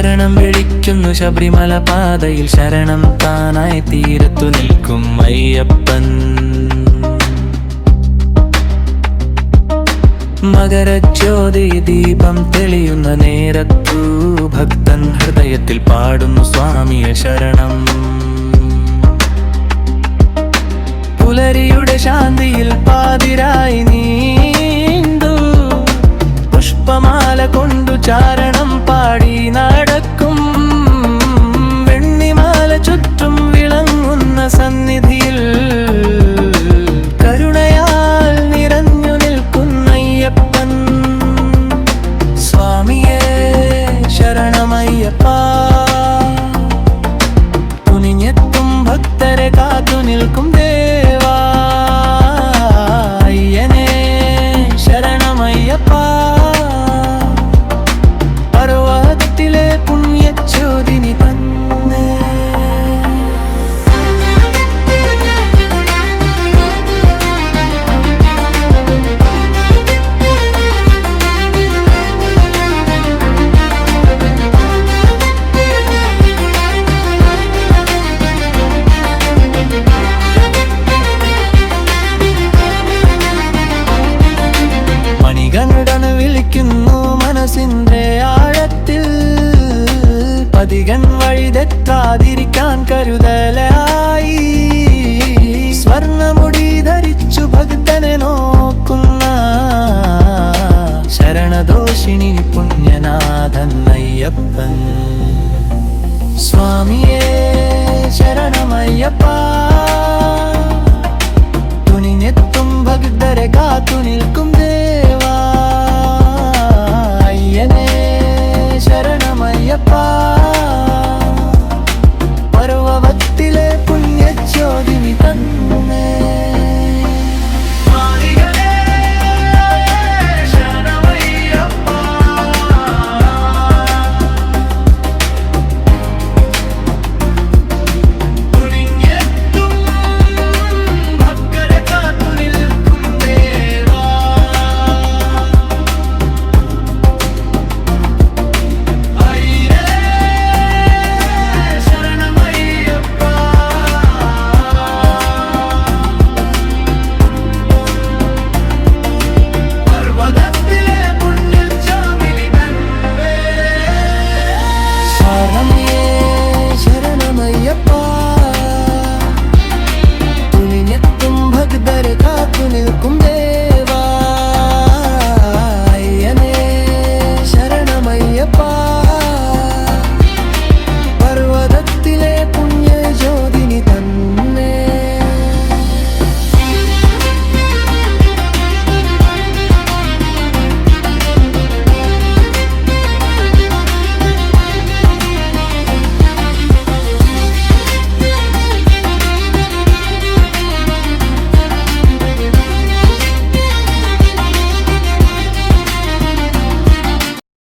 ശരണം വിളിക്കുന്നു ശബരിമല പാതയിൽ. ശരണം താനായി തീരത്തു നിൽക്കും അയ്യപ്പൻ. മകരജ്യോതി ദീപം തെളിയുന്ന നേരത്തു ഭക്തൻ ഹൃദയത്തിൽ പാടുന്നു സ്വാമിയെ ശരണം. പുലരിയുടെ ശാന്തിയിൽ ശരണമയ്യപ്പ മനസ്സിന്റെ ആഴത്തിൽ പതികൻ വഴിതെറ്റാതിരിക്കാൻ കരുതലായി. സ്വർണമുടി ധരിച്ചു ഭക്തനെ നോക്കുന്ന ശരണദോഷിണി പുണ്യനാഥൻ അയ്യപ്പൻ. സ്വാമിയേ ശരണമയ്യപ്പ.